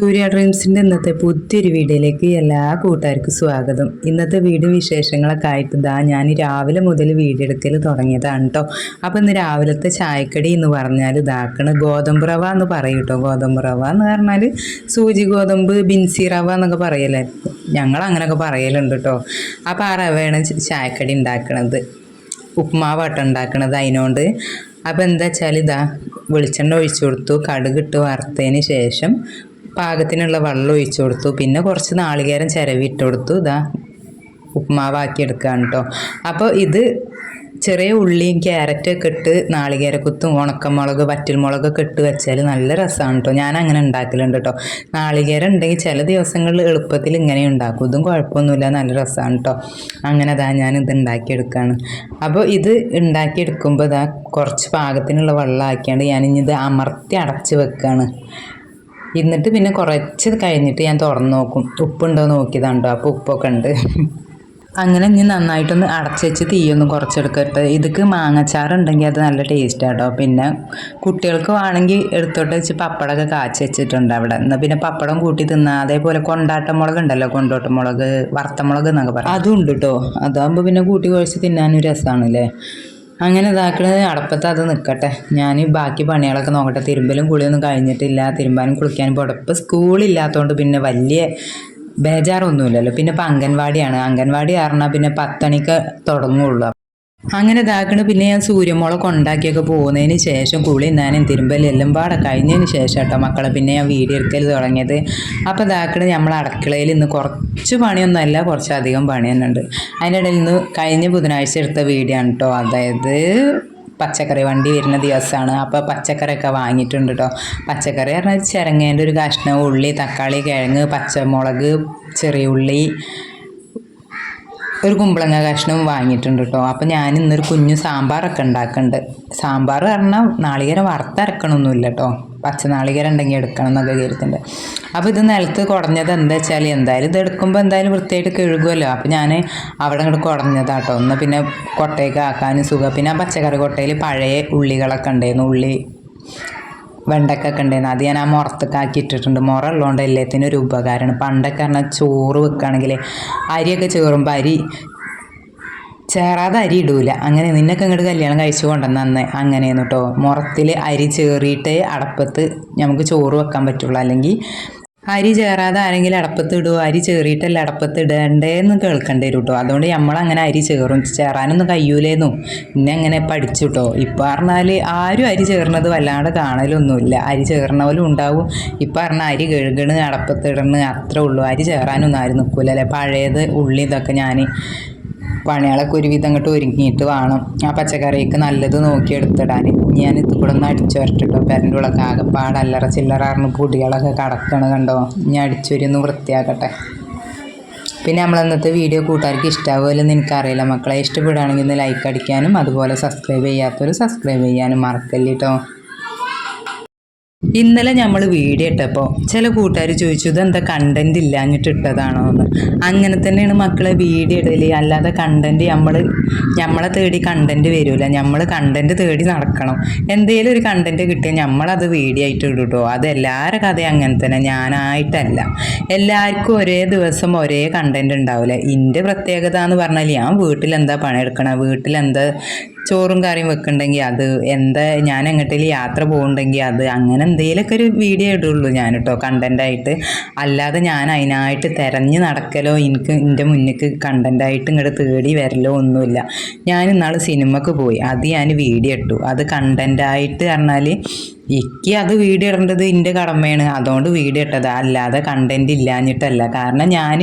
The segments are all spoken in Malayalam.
സൂര്യ ഡ്രീംസിന്റെ ഇന്നത്തെ പുതിയൊരു വീഡിയോയിലേക്ക് എല്ലാ കൂട്ടുകാർക്കും സ്വാഗതം. ഇന്നത്തെ വീഡിയോ വിശേഷങ്ങളൊക്കെ ആയിട്ട് ഇതാ ഞാൻ രാവിലെ മുതൽ വീഡിയോ എടുക്കൽ തുടങ്ങിയതാണ് കേട്ടോ അപ്പോൾ ഇന്ന് രാവിലത്തെ ചായക്കടി എന്ന് പറഞ്ഞാൽ ഇതാക്കണ ഗോതമ്പ് റവ എന്ന് പറയും കേട്ടോ ഗോതമ്പ് റവ എന്ന് പറഞ്ഞാൽ സൂചി ഗോതമ്പ് ബിൻസി റവ എന്നൊക്കെ പറയലേ ഞങ്ങൾ അങ്ങനെയൊക്കെ പറയലുണ്ട് കേട്ടോ അപ്പോൾ ആ റവയാണ് ചായക്കടി ഉണ്ടാക്കണത്. ഉപ്മാവാട്ടം ഉണ്ടാക്കണത് അതിനോണ്ട് അപ്പോൾ എന്താ വെച്ചാൽ ഇതാ വെളിച്ചെണ്ണ ഒഴിച്ചു കൊടുത്തു. കടുകിട്ട് വറുത്തതിന് ശേഷം പാകത്തിനുള്ള വെള്ളം ഒഴിച്ചു കൊടുത്തു. പിന്നെ കുറച്ച് നാളികേരം ചിരവിട്ട് കൊടുത്തു. ഇതാ ഉപ്മാവാക്കി എടുക്കുകയാണ് കേട്ടോ അപ്പോൾ ഇത് ചെറിയ ഉള്ളിയും ക്യാരറ്റൊക്കെ ഇട്ട് നാളികേരക്കുത്തും ഉണക്കമുളക് വറ്റൽമുളകൊക്കെ ഇട്ട് വെച്ചാൽ നല്ല രസമാണ് കേട്ടോ ഞാൻ അങ്ങനെ ഉണ്ടാക്കലുണ്ട് കേട്ടോ നാളികേരം ഉണ്ടെങ്കിൽ ചില ദിവസങ്ങളിൽ എളുപ്പത്തിൽ ഇങ്ങനെ ഉണ്ടാക്കും. ഇതും കുഴപ്പമൊന്നുമില്ല നല്ല രസമാണ് കേട്ടോ അങ്ങനെ അതാ ഞാൻ ഇത് ഉണ്ടാക്കിയെടുക്കുകയാണ് അപ്പോൾ ഇത് ഉണ്ടാക്കിയെടുക്കുമ്പോൾ ഇതാ കുറച്ച് പാകത്തിനുള്ള വെള്ളം ആക്കിയാണ്ട് ഞാനിഞ്ഞിത് അമർത്തി അടച്ച് വെക്കുകയാണ് എന്നിട്ട് പിന്നെ കുറച്ച് കഴിഞ്ഞിട്ട് ഞാൻ തുറന്ന് നോക്കും. ഉപ്പുണ്ടോ നോക്കിയതാണ്ടോ. അപ്പോൾ ഉപ്പൊക്കെ ഉണ്ട്. അങ്ങനെ ഇനി നന്നായിട്ടൊന്ന് അടച്ച് വെച്ച് തീയൊന്ന് കുറച്ചെടുക്കട്ടെ ഇതൊക്കെ മാങ്ങച്ചാറുണ്ടെങ്കിൽ അത് നല്ല ടേസ്റ്റ് ആട്ടോ. പിന്നെ കുട്ടികൾക്ക് വേണമെങ്കിൽ എടുത്തോട്ട് വെച്ച് പപ്പടമൊക്കെ കാച്ചി വെച്ചിട്ടുണ്ട് അവിടെ. എന്നാൽ പിന്നെ പപ്പടം കൂട്ടി തിന്നാ. അതേപോലെ കൊണ്ടാട്ട മുളക് ഉണ്ടല്ലോ കൊണ്ടോട്ട മുളക് വറുത്തമുളക് എന്നൊക്കെ പറയാം. അതും ഉണ്ട് കേട്ടോ. അതാകുമ്പോൾ പിന്നെ കൂട്ടി കുഴച്ച് തിന്നാനും രസമാണല്ലേ അങ്ങനെ ഇതാക്കണത് അടപ്പത്ത് അത് നിൽക്കട്ടെ ഞാൻ ബാക്കി പണികളൊക്കെ നോക്കട്ടെ. തിരുമ്പലും കുളിയൊന്നും കഴിഞ്ഞിട്ടില്ല. തിരുമ്പാനും കുളിക്കാനും പോട്ടെ ഇപ്പം സ്കൂളില്ലാത്തതുകൊണ്ട് പിന്നെ വലിയ ബേജാറൊന്നുമില്ലല്ലോ. പിന്നെ ഇപ്പം അംഗൻവാടിയാണ്. അംഗൻവാടി കാരണം പിന്നെ പത്തണിക്ക് തുടങ്ങുള്ളൂ. അങ്ങനെ ഇതാക്കണ. പിന്നെ ഞാൻ സൂര്യമുളക് ഉണ്ടാക്കിയൊക്കെ പോകുന്നതിന് ശേഷം കുളി നാനും തിരുമ്പലെല്ലാം പാടെ കഴിഞ്ഞതിന് ശേഷം കേട്ടോ മക്കളെ പിന്നെ ഞാൻ വീഡിയോ എടുക്കൽ തുടങ്ങിയത്. അപ്പോൾ ഇതാക്കണ നമ്മൾ അടുക്കളയിൽ ഇന്ന് കുറച്ച് പണിയൊന്നുമല്ല കുറച്ചധികം പണി തന്നെ ഉണ്ട്. അതിന്റെ ഇടയിൽ നിന്ന് കഴിഞ്ഞ ബുധനാഴ്ച എടുത്ത വീഡിയോ ആണ് കേട്ടോ അതായത് പച്ചക്കറി വണ്ടി വരുന്ന ദിവസമാണ്. അപ്പോൾ പച്ചക്കറിയൊക്കെ വാങ്ങിയിട്ടുണ്ട് കേട്ടോ പച്ചക്കറി പറഞ്ഞാൽ ചിരങ്ങേന്റെ ഒരു കഷ്ണം ഉള്ളി തക്കാളി കിഴങ്ങ് പച്ചമുളക് ചെറിയ ഉള്ളി ഒരു കുമ്പളങ്ങ കഷ്ണം വാങ്ങിയിട്ടുണ്ട് കേട്ടോ അപ്പം ഞാൻ ഇന്നൊരു കുഞ്ഞു സാമ്പാറൊക്കെ ഉണ്ടാക്കുന്നുണ്ട് സാമ്പാർ പറഞ്ഞാൽ നാളികേരം വറുത്തരക്കണമൊന്നുമില്ല കേട്ടോ പച്ച നാളികേരം ഉണ്ടെങ്കിൽ എടുക്കണം എന്നൊക്കെ കരുതുന്നുണ്ട് അപ്പോൾ ഇത് നിലത്ത് കുടഞ്ഞത് എന്താ വെച്ചാൽ എന്തായാലും ഇത് എടുക്കുമ്പോൾ എന്തായാലും വൃത്തിയായിട്ട് കഴുകുമല്ലോ അപ്പോൾ ഞാൻ അവിടെ ഇങ്ങോട്ട് കുടഞ്ഞതാട്ടോ ഒന്ന് പിന്നെ കൊട്ടയൊക്കെ ആക്കാനും സുഖം. പിന്നെ ആ പച്ചക്കറി കൊട്ടയിൽ പഴയ ഉള്ളികളൊക്കെ ഉണ്ടായിരുന്നു. ഉള്ളി വെണ്ടക്കൊക്കെ ഉണ്ടായിരുന്നു. അത് ഞാൻ ആ മുറത്തൊക്കെ ആക്കി ഇട്ടിട്ടുണ്ട് മുറ ഉള്ളതുകൊണ്ട് എല്ലാത്തിനും ഒരു ഉപകാരമാണ്. പണ്ടൊക്കെ പറഞ്ഞാൽ ചോറ് വെക്കുകയാണെങ്കിൽ അരിയൊക്കെ ചേറുമ്പോൾ അരി ചേറാതെ അരി ഇടൂല. അങ്ങനെ നിന്നൊക്കെ ഇങ്ങോട്ട് കല്യാണം കഴിച്ചു കൊണ്ടുവന്ന അന്ന് അങ്ങനെയായിരുന്നു കേട്ടോ മുറത്തിൽ അരി ചേറിയിട്ട് അടപ്പത്ത് നമുക്ക് ചോറ് വെക്കാൻ പറ്റുള്ളൂ. അല്ലെങ്കിൽ അരി ചേറാതെ ആരെങ്കിലും അടപ്പത്ത് ഇടുമോ അരി ചേറിയിട്ടല്ല അടപ്പത്ത് ഇടണ്ടേന്ന് കേൾക്കേണ്ടി വരും കേട്ടോ അതുകൊണ്ട് നമ്മളങ്ങനെ അരി ചേറും. ചേറാനൊന്നും കഴിയൂലേന്നു പിന്നെ അങ്ങനെ പഠിച്ചു കേട്ടോ ഇപ്പം പറഞ്ഞാൽ ആരും അരി ചേർന്നത് വല്ലാണ്ട് കാണലൊന്നുമില്ല. അരി ചേർന്നവരും ഉണ്ടാവും. ഇപ്പം പറഞ്ഞാൽ അരി കഴുകണ് അടപ്പത്ത് ഇടണ് അത്രേ ഉള്ളൂ. അരി ചേറാനൊന്നും ആരും നിൽക്കില്ല അല്ലേ പഴയത് ഉള്ളി ഇതൊക്കെ ഞാൻ പണികളൊക്കെ ഒരുവിധം അങ്ങോട്ട് ഒരുങ്ങിയിട്ട് വേണം. ആ പച്ചക്കറിക്ക് നല്ലത് നോക്കി എടുത്തിടാൻ ഞാൻ ഇത് കൂടെ ഒന്ന് അടിച്ചു വരട്ടിട്ടോ. പെരന്റെ ഉള്ളൊക്കെ ആകെപ്പാട് അല്ലറ ചില്ലറ അറിഞ്ഞ് പൊടികളൊക്കെ കടക്കണ കണ്ടോ? ഞാൻ അടിച്ചൊരി ഒന്ന് വൃത്തിയാക്കട്ടെ. പിന്നെ നമ്മൾ ഇന്നത്തെ വീഡിയോ കൂട്ടുകാർക്ക് ഇഷ്ടാവുമല്ലോ എന്ന് എനിക്കറിയില്ല. മക്കളെ ഇഷ്ടപ്പെടുകയാണെങ്കിൽ ഒന്ന് ലൈക്ക് അടിക്കാനും അതുപോലെ സബ്സ്ക്രൈബ് ചെയ്യാത്തവർ സബ്സ്ക്രൈബ് ചെയ്യാനും മറക്കല്ലേ കേട്ടോ ഇന്നലെ നമ്മൾ വീഡിയോ ഇട്ടപ്പോൾ ചില കൂട്ടുകാർ ചോദിച്ചു ഇതെന്താ കണ്ടന്റ് ഇല്ലാഞ്ഞിട്ട് ഇട്ടതാണോ? എന്ന്. അങ്ങനെ തന്നെയാണ് മക്കളെ വീഡിയോ ഇടൽ. അല്ലാതെ കണ്ടന്റ് നമ്മൾ നമ്മളെ തേടി കണ്ടന്റ് വരില്ല നമ്മൾ കണ്ടന്റ് തേടി നടക്കണം. എന്തെങ്കിലും ഒരു കണ്ടന്റ് കിട്ടിയാൽ നമ്മളത് വീഡിയോ ആയിട്ട് ഇടും കേട്ടോ അത് എല്ലാവരുടെ കഥയും അങ്ങനെ തന്നെ. ഞാനായിട്ടല്ല. എല്ലാവർക്കും ഒരേ ദിവസം ഒരേ കണ്ടന്റ് ഉണ്ടാവില്ല എന്റെ പ്രത്യേകത എന്ന് പറഞ്ഞാൽ ഞാൻ വീട്ടിൽ എന്താ പണിയെടുക്കണം? വീട്ടിൽ എന്താ ചോറും കറിയും വെക്കുന്നുണ്ടെങ്കിൽ അത് എന്താ? ഞാൻ എങ്ങോട്ടേലും യാത്ര പോകുന്നുണ്ടെങ്കിൽ അത് അങ്ങനെ എന്തെങ്കിലുമൊക്കെ ഒരു വീഡിയോ ഇടുള്ളൂ ഞാൻ കേട്ടോ കണ്ടന്റായിട്ട് അല്ലാതെ ഞാൻ അതിനായിട്ട് തിരഞ്ഞ് നടക്കലോ എനിക്ക് എന്റെ മുന്നിക്ക് കണ്ടന്റായിട്ട് ഇങ്ങോട്ട് തേടി വരലോ ഒന്നുമില്ല. ഞാൻ ഇന്നാൾ സിനിമക്ക് പോയി അത് ഞാൻ വീഡിയോ ഇട്ടു. അത് കണ്ടന്റായിട്ട് പറഞ്ഞാൽ എനിക്ക് അത് വീഡിയോ ഇടേണ്ടത് എന്റെ കടമയാണ്. അതുകൊണ്ട് വീഡിയോ ഇട്ടത്. അല്ലാതെ കണ്ടന്റ് ഇല്ലാഞ്ഞിട്ടല്ല. കാരണം ഞാൻ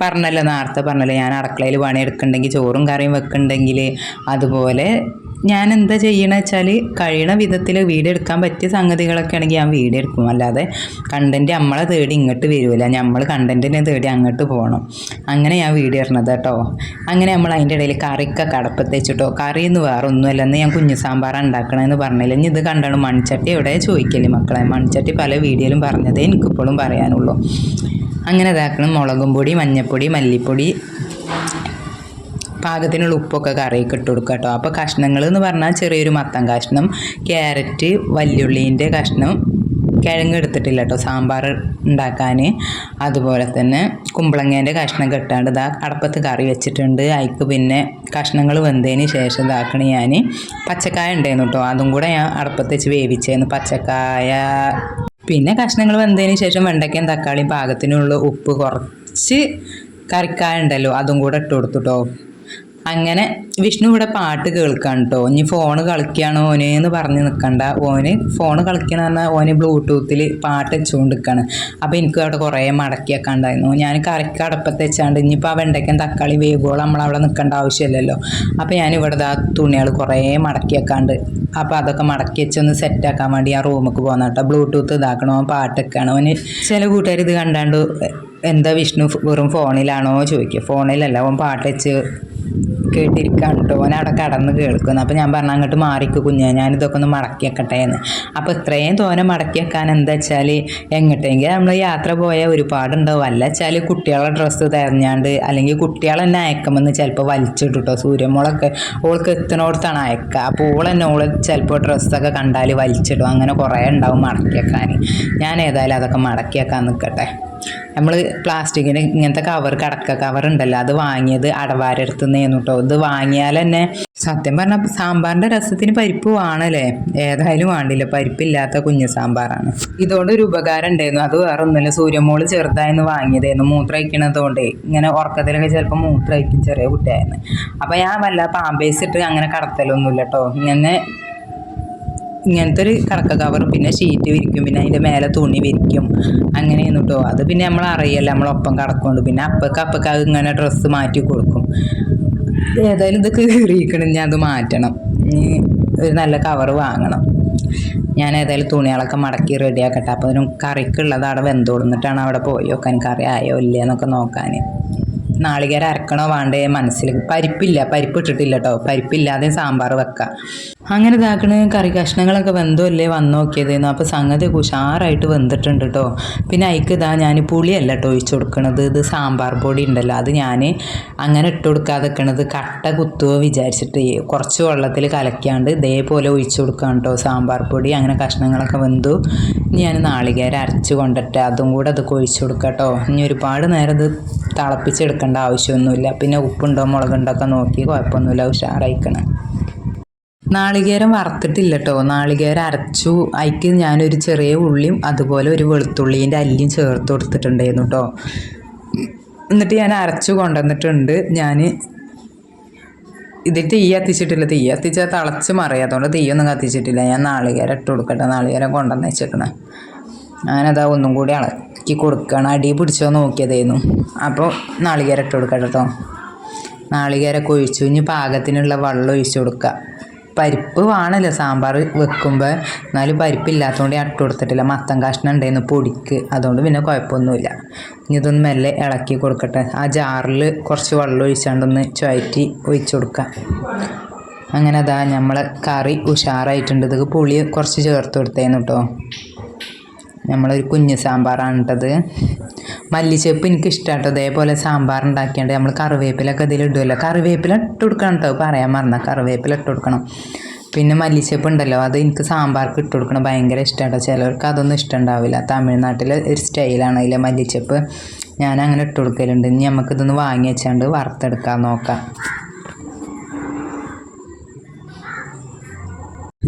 പറഞ്ഞല്ലോ നേരത്തെ പറഞ്ഞല്ലോ ഞാൻ അടുക്കളയിൽ പണിയെടുക്കുന്നുണ്ടെങ്കിൽ ചോറും കറിയും വെക്കുന്നുണ്ടെങ്കിൽ അതുപോലെ ഞാൻ എന്താ ചെയ്യണ വെച്ചാൽ കഴിയണ വിധത്തിൽ വീഡിയോ എടുക്കാൻ പറ്റിയ സംഗതികളൊക്കെ ആണെങ്കിൽ ഞാൻ വീഡിയോ എടുക്കും അല്ലാതെ കണ്ടന്റ് നമ്മളെ തേടി ഇങ്ങോട്ട് വരില്ല നമ്മൾ കണ്ടന്റിനെ തേടി അങ്ങോട്ട് പോകണം അങ്ങനെ ഞാൻ വീഡിയോ ഇടണത് കേട്ടോ. അങ്ങനെ നമ്മൾ അതിന്റെ ഇടയിൽ കറിക്ക കടപ്പത്ത് വെച്ചിട്ടോ കറി എന്ന് വേറെ ഒന്നുമല്ല എന്ന് ഞാൻ കുഞ്ഞു സാമ്പാർ ഉണ്ടാക്കണമെന്ന് പറഞ്ഞില്ല. ഇനി ഇത് കണ്ടാണ് മൺചട്ടി എവിടെ ചോദിക്കല്ലേ മക്കളെ? മൺചട്ടി പല വീഡിയോയിലും പറഞ്ഞതേ എനിക്കിപ്പോഴും പറയാനുള്ളൂ. അങ്ങനെ ഇതാക്കണം. മുളകും പൊടി മഞ്ഞൾപ്പൊടി മല്ലിപ്പൊടി പാകത്തിനുള്ള ഉപ്പൊക്കെ കറിയൊക്കെ ഇട്ട് കൊടുക്കുക കേട്ടോ. അപ്പോൾ കഷ്ണങ്ങൾ എന്ന് പറഞ്ഞാൽ ചെറിയൊരു മത്തം കഷ്ണം ക്യാരറ്റ് വല്യുള്ളീന്റെ കഷ്ണം കിഴങ്ങ് എടുത്തിട്ടില്ല കേട്ടോ സാമ്പാർ ഉണ്ടാക്കാൻ. അതുപോലെ തന്നെ കുമ്പളങ്ങേന്റെ കഷ്ണം കെട്ടാണ്ട് ഇതാ അടപ്പത്ത് കറി വെച്ചിട്ടുണ്ട്. അതിക്ക് പിന്നെ കഷ്ണങ്ങൾ വെന്തതിന് ശേഷം ഇതാക്കണ ഞാൻ. പച്ചക്കായ ഉണ്ടായിരുന്നു കേട്ടോ. അതും കൂടെ ഞാൻ അടപ്പത്ത് വെച്ച് വേവിച്ചായിരുന്നു പച്ചക്കായ. പിന്നെ കഷ്ണങ്ങൾ വെന്തതിന് ശേഷം വെണ്ടയ്ക്കയും തക്കാളിയും പാകത്തിനുള്ള ഉപ്പ് കുറച്ച് കറിക്കായ ഉണ്ടല്ലോ അതും കൂടെ ഇട്ട് കൊടുത്തു കേട്ടോ. അങ്ങനെ വിഷ്ണു ഇവിടെ പാട്ട് കേൾക്കാൻ കേട്ടോ ഇനി ഫോണ് കളിക്കുകയാണ് ഓന് എന്ന് പറഞ്ഞ് നിൽക്കണ്ട ഓന് ഫോൺ കളിക്കണ പറഞ്ഞാൽ ഓന് ബ്ലൂടൂത്തിൽ പാട്ട് വെച്ചുകൊണ്ട് നിൽക്കുകയാണ് അപ്പോൾ എനിക്ക് അവിടെ കുറേ മടക്കിയൊക്കെ ഉണ്ടായിരുന്നു ഞാൻ കറിക്ക് അടപ്പത്ത് വെച്ചാണ്ട് ഇനിയിപ്പോൾ ആ വെണ്ടയ്ക്കൻ തക്കാളി വേഗോളം നമ്മളവിടെ നിൽക്കേണ്ട ആവശ്യമില്ലല്ലോ. അപ്പോൾ ഞാൻ ഇവിടെ ആ തുണികൾ കുറേ മടക്കിയൊക്കാണ്ട് അപ്പോൾ അതൊക്കെ മടക്കി വെച്ചൊന്ന് സെറ്റാക്കാൻ വേണ്ടി ആ റൂമിലേക്ക് പോകുന്ന കേട്ടോ ബ്ലൂടൂത്ത് ഇതാക്കണോ? പാട്ടൊക്കെയാണോ അവന് ചില കൂട്ടുകാർ ഇത് കണ്ടാണ്ട് എന്താ വിഷ്ണു വെറും ഫോണിലാണോ ചോദിക്കുക. ഫോണിലല്ല അവൻ പാട്ട് വെച്ച് കേട്ടിരിക്കാണ് കേട്ടോ. ഓൻ അവിടെ കടന്ന് കേൾക്കുന്നു. അപ്പോൾ ഞാൻ പറഞ്ഞു അങ്ങോട്ട് മാറിക്ക് കുഞ്ഞാ. ഞാനിതൊക്കെ ഒന്ന് മടക്കി വെക്കട്ടെ എന്ന് അപ്പോൾ ഇത്രയും തോനെ മടക്കി വെക്കാൻ എന്താ വെച്ചാൽ എങ്ങോട്ടെങ്കിൽ നമ്മൾ യാത്ര പോയാൽ ഒരുപാടുണ്ടാവും. അല്ല വെച്ചാൽ കുട്ടികളെ ഡ്രസ്സ് തെരഞ്ഞാണ്ട് അല്ലെങ്കിൽ കുട്ടികളെ തന്നെ അയക്കുമെന്ന് ചിലപ്പോൾ വലിച്ചിട്ടോ സൂര്യമോളൊക്കെ ഓൾക്ക് എത്തണോടത്താണ് അയക്കുക. അപ്പോൾ ഓൾ തന്നെ ഓൾ ചിലപ്പോൾ ഡ്രസ്സൊക്കെ കണ്ടാൽ വലിച്ചിടും. അങ്ങനെ കുറേ ഉണ്ടാവും മടക്കി വെക്കാൻ. ഞാൻ ഏതായാലും അതൊക്കെ മടക്കി വെക്കാൻ നിൽക്കട്ടെ നമ്മൾ പ്ലാസ്റ്റിക്കിന് ഇങ്ങനത്തെ കവർ കടക്ക കവർ ഉണ്ടല്ലോ അത് വാങ്ങിയത് അടവാരടുത്ത് നിന്നു കേട്ടോ ഇത് വാങ്ങിയാൽ തന്നെ സത്യം പറഞ്ഞാൽ സാമ്പാറിന്റെ രസത്തിന് പരിപ്പ് വേണല്ലേ? ഏതായാലും വേണ്ടില്ല. പരിപ്പില്ലാത്ത കുഞ്ഞു സാമ്പാറാണ്. ഇതുകൊണ്ട് ഒരു ഉപകാരം ഉണ്ടായിരുന്നു. അത് വേറെ ഒന്നുമില്ല സൂര്യമോൾ ചെറുതായിരുന്നു വാങ്ങിയതായിരുന്നു. മൂത്രമൊഴിക്കണതുകൊണ്ട് ഇങ്ങനെ ഉറക്കത്തിലൊക്കെ ചിലപ്പോൾ മൂത്രമൊഴിക്കും ചെറിയ കുട്ടിയായിരുന്നു. അപ്പോൾ ഞാൻ വല്ല പാമ്പേസ് ഇട്ട് അങ്ങനെ കടത്തലൊന്നുമില്ല കേട്ടോ ഇങ്ങനെ ഇങ്ങനത്തെ ഒരു കടക്ക കവർ പിന്നെ ഷീറ്റ് വിരിക്കും പിന്നെ അതിന്റെ മേലെ തുണി വിരിക്കും. അങ്ങനെ കേട്ടോ അത് പിന്നെ നമ്മൾ അറിയല്ല നമ്മളൊപ്പം കിടക്കുന്നുണ്ട് പിന്നെ അപ്പക്ക് അപ്പക്ക് അത് ഇങ്ങനെ ഡ്രസ്സ് മാറ്റി കൊടുക്കും. ഏതായാലും ഇത് കീറിയിക്കണം ഞാൻ അത് മാറ്റണം. ഇനി ഒരു നല്ല കവർ വാങ്ങണം. ഞാൻ ഏതായാലും തുണികളൊക്കെ മടക്കി റെഡിയാക്കട്ടെ അപ്പോൾ അതിനും കറിക്കുള്ളത് അവിടെ വെന്തോടുന്നിട്ടാണ് അവിടെ പോയി നോക്കാൻ കറി ആയോ ഇല്ലേ എന്നൊക്കെ നോക്കാൻ. നാളികേരം അരക്കണോ വേണ്ടേ മനസ്സിൽ? പരിപ്പില്ല പരിപ്പ് ഇട്ടിട്ടില്ല കേട്ടോ പരിപ്പില്ലാതെ സാമ്പാർ വെക്കാം. അങ്ങനെ ഇതാക്കണ കറി കഷ്ണങ്ങളൊക്കെ വെന്തോ വന്ന് നോക്കിയതായിരുന്നു അപ്പോൾ സംഗതി ഉഷാറായിട്ട് വെന്തിട്ടുണ്ട് കേട്ടോ പിന്നെ അതിക്ക് ഇതാ ഞാൻ പുളിയല്ല കേട്ടോ ഒഴിച്ചു കൊടുക്കണത്. ഇത് സാമ്പാർ പൊടി ഉണ്ടല്ലോ അത് ഞാൻ അങ്ങനെ ഇട്ട് കൊടുക്കാതെ നിൽക്കണത് കട്ട കുത്തുവോ വിചാരിച്ചിട്ട് കുറച്ച് വെള്ളത്തിൽ കലക്കിയാണ്ട് ഇതേപോലെ ഒഴിച്ചു കൊടുക്കാം കേട്ടോ സാമ്പാർ പൊടി അങ്ങനെ കഷ്ണങ്ങളൊക്കെ വെന്തു. ഞാൻ നാളികേരം അരച്ച് കൊണ്ടിട്ട് അതും കൂടെ അത് ഒഴിച്ചു കൊടുക്കാം കേട്ടോ ഇനി ഒരുപാട് നേരം ഇത് തിളപ്പിച്ചെടുക്കേണ്ട ആവശ്യമൊന്നുമില്ല. പിന്നെ ഉപ്പുണ്ടോ മുളകുണ്ടോ ഒക്കെ നോക്കി കുഴപ്പമൊന്നുമില്ല. ഉഷാറായിക്കണം. നാളികേരം വറുത്തിട്ടില്ല കേട്ടോ നാളികേരം അരച്ചു. അതിക്ക് ഞാനൊരു ചെറിയ ഉള്ളിയും അതുപോലെ ഒരു വെളുത്തുള്ളീന്റെ അല്ലിയും ചേർത്ത് കൊടുത്തിട്ടുണ്ടായിരുന്നു കേട്ടോ എന്നിട്ട് ഞാൻ അരച്ചു കൊണ്ടുവന്നിട്ടുണ്ട്. ഞാൻ ഇത് തീ കത്തിച്ചിട്ടില്ല. തീ കത്തിച്ചാൽ തിളച്ച് മറിയാം. അതുകൊണ്ട് തീയൊന്നും കത്തിച്ചിട്ടില്ല. ഞാൻ നാളികേരം ഇട്ട് കൊടുക്കട്ടെ. നാളികേരം കൊണ്ടുവന്ന് വെച്ചേക്കണേ. ഞാനതാ ഒന്നും കൂടി ഇളക്കി കൊടുക്കണം. അടി പിടിച്ചോ നോക്കിയതായിരുന്നു. അപ്പോൾ നാളികേരം ഇട്ട് കൊടുക്കാം കേട്ടോ. നാളികേരമൊക്കെ ഒഴിച്ചു. ഇനി പാകത്തിനുള്ള വെള്ളം ഒഴിച്ചു കൊടുക്കുക. പരിപ്പ് വേണമല്ലോ. സാമ്പാർ വെക്കുമ്പോൾ. എന്നാലും പരിപ്പില്ലാത്തതുകൊണ്ട് ഞാൻ ഇട്ട് കൊടുത്തിട്ടില്ല. മത്തൻ കഷ്ണം ഉണ്ടായിരുന്നു. പൊടിക്ക്. അതുകൊണ്ട് പിന്നെ കുഴപ്പമൊന്നുമില്ല. ഇനി ഇതൊന്ന് മെല്ലെ ഇളക്കി കൊടുക്കട്ടെ. ആ ജാറിൽ കുറച്ച് വെള്ളം ഒഴിച്ചാണ്ടൊന്ന് ചുവറ്റി ഒഴിച്ചു കൊടുക്കാം അങ്ങനെ അതാ നമ്മളെ കറി ഉഷാറായിട്ടുണ്ട്. ഇത് പുളി കുറച്ച് ചേർത്ത് കൊടുത്തേന്നു കേട്ടോ. നമ്മളൊരു കുഞ്ഞ് സാമ്പാറാണ് ഇട്ടത് മല്ലിച്ചപ്പ് എനിക്ക് ഇഷ്ടമാട്ടോ അതേപോലെ സാമ്പാർ ഉണ്ടാക്കിയാണ്ട് നമ്മൾ കറിവേപ്പിലൊക്കെ ഇതിൽ ഇടുമല്ലോ കറിവേപ്പില ഇട്ട് കൊടുക്കണം കേട്ടോ പറയാൻ മറന്ന. കറിവേപ്പില ഇട്ട് കൊടുക്കണം. പിന്നെ മല്ലിച്ചപ്പ് ഉണ്ടല്ലോ. അത് എനിക്ക് സാമ്പാർക്ക് ഇട്ട് കൊടുക്കണം ഭയങ്കര ഇഷ്ടമാട്ടോ ചിലവർക്ക് അതൊന്നും ഇഷ്ടമുണ്ടാവില്ല. തമിഴ്നാട്ടിലെ ഒരു സ്റ്റൈലാണ് അതിലെ മല്ലിച്ചപ്പ്. ഞാൻ അങ്ങനെ ഇട്ട് കൊടുക്കലുണ്ട്. ഇനി നമുക്കിതൊന്ന് വാങ്ങി വെച്ചാണ്ട് വറുത്തെടുക്കാൻ നോക്കാം.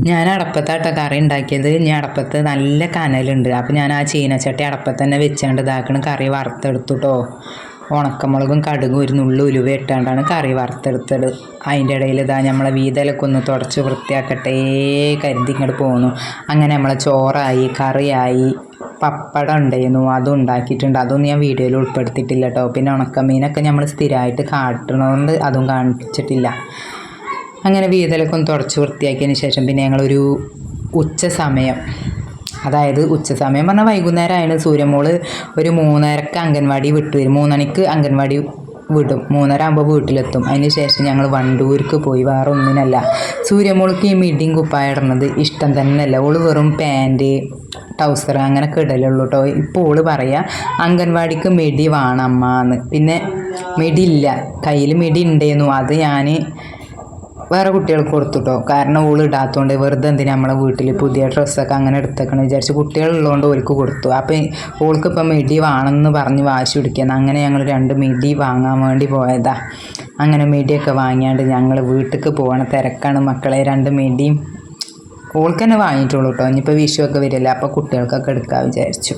ഞാൻ അടപ്പത്താട്ട കറി ഉണ്ടാക്കിയത്. ഞാൻ അടപ്പത്ത് നല്ല കനലുണ്ട്. അപ്പോൾ ഞാൻ ആ ചീനച്ചട്ടി അടപ്പത്ത് തന്നെ വെച്ചാണ്ട് ഇതാക്കണം. കറി വറുത്തെടുത്തുട്ടോ. ഉണക്കമുളകും കടുകും ഒരു നുള്ളു ഉലുവ ഇട്ടാണ്ടാണ് കറി വറുത്തെടുത്തത്. അതിന്റെ ഇടയിൽ ഇതാ നമ്മളെ വീതലൊക്കെ ഒന്ന് തുടച്ച് വൃത്തിയാക്കട്ടേ കരുതി ഇങ്ങോട്ട് പോകുന്നു അങ്ങനെ നമ്മളെ ചോറായി കറിയായി പപ്പടം ഉണ്ടായിരുന്നു. അതും ഉണ്ടാക്കിയിട്ടുണ്ട്. അതൊന്നും ഞാൻ വീഡിയോയിൽ ഉൾപ്പെടുത്തിയിട്ടില്ല കേട്ടോ. പിന്നെ ഉണക്കമീനൊക്കെ നമ്മൾ സ്ഥിരമായിട്ട് കാട്ടണതുകൊണ്ട് അതും കാണിച്ചിട്ടില്ല. അങ്ങനെ വീതലൊക്കെ ഒന്ന് തുടച്ച് വൃത്തിയാക്കിയതിന് ശേഷം പിന്നെ ഞങ്ങളൊരു ഉച്ച സമയം അതായത് ഉച്ച സമയം പറഞ്ഞാൽ വൈകുന്നേരമാണ് സൂര്യമോൾ ഒരു മൂന്നരക്ക് അംഗൻവാടി വിട്ടു വരും. മൂന്നണിക്ക് അംഗൻവാടി വിടും. മൂന്നര ആകുമ്പോൾ വീട്ടിലെത്തും. അതിന് ശേഷം ഞങ്ങൾ വണ്ടൂർക്ക് പോയി. വേറെ ഒന്നിനല്ല. സൂര്യമോൾക്ക് ഈ മിഡിയും കുപ്പായ ഇടുന്നത് ഇഷ്ടം തന്നെയല്ല. ഓൾ വെറും പാന്റ് ടൗസർ അങ്ങനെ ഇടലുള്ളൂ കേട്ടോ ഇപ്പോൾ ഓൾ പറയാ അംഗൻവാടിക്ക് മിടി വേണം അമ്മ എന്ന് പിന്നെ മിടി ഇല്ല കയ്യിൽ മിടി ഉണ്ടായിരുന്നു അത് ഞാൻ വേറെ കുട്ടികൾക്ക് കൊടുത്തുട്ടോ? കാരണം ഓൾ ഇടാത്തതുകൊണ്ട് വെറുതെ എന്തിനാ നമ്മളെ വീട്ടിൽ പുതിയ ഡ്രസ്സൊക്കെ അങ്ങനെ എടുത്തേക്കണം വിചാരിച്ച് കുട്ടികളുള്ളതുകൊണ്ട് ഓൾക്ക് കൊടുത്തു. അപ്പം ഓൾക്ക് ഇപ്പം മെഡി വേണമെന്ന് പറഞ്ഞ് വാശി പിടിക്കുന്നത് അങ്ങനെ ഞങ്ങൾ രണ്ട് മെഡി വാങ്ങാൻ വേണ്ടി പോയതാ. അങ്ങനെ മെഡിയൊക്കെ വാങ്ങിയാണ്ട് ഞങ്ങൾ വീട്ടിലേക്ക് പോകണ തിരക്കാണ് മക്കളെ. രണ്ട് മിടിയും ഓൾക്ക് തന്നെ വാങ്ങിയിട്ടുള്ളൂ കേട്ടോ ഇനിയിപ്പോൾ വിഷുവൊക്കെ വരില്ല? അപ്പോൾ കുട്ടികൾക്കൊക്കെ എടുക്കാൻ വിചാരിച്ചു.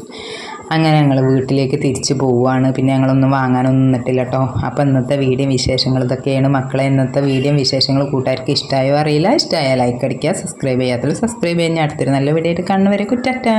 അങ്ങനെ ഞങ്ങൾ വീട്ടിലേക്ക് തിരിച്ചു പോവുകയാണ് പിന്നെ ഞങ്ങളൊന്നും വാങ്ങാനൊന്നും നിന്നിട്ടില്ല കേട്ടോ അപ്പോൾ ഇന്നത്തെ വീഡിയോ വിശേഷങ്ങൾ ഇതൊക്കെയാണ്. മക്കളെ ഇന്നത്തെ വീഡിയോ വിശേഷങ്ങൾ കൂട്ടുകാർക്ക് ഇഷ്ടമായോ അറിയില്ല. ഇഷ്ടമായ ലൈക്ക് അടിക്കുക സബ്സ്ക്രൈബ് ചെയ്യാത്തത് സബ്സ്ക്രൈബ് ചെയ്യാൻ അടുത്തൊരു നല്ല വീഡിയോ ആയിട്ട് കാണുന്നവരെ കുറ്റാറ്റാ.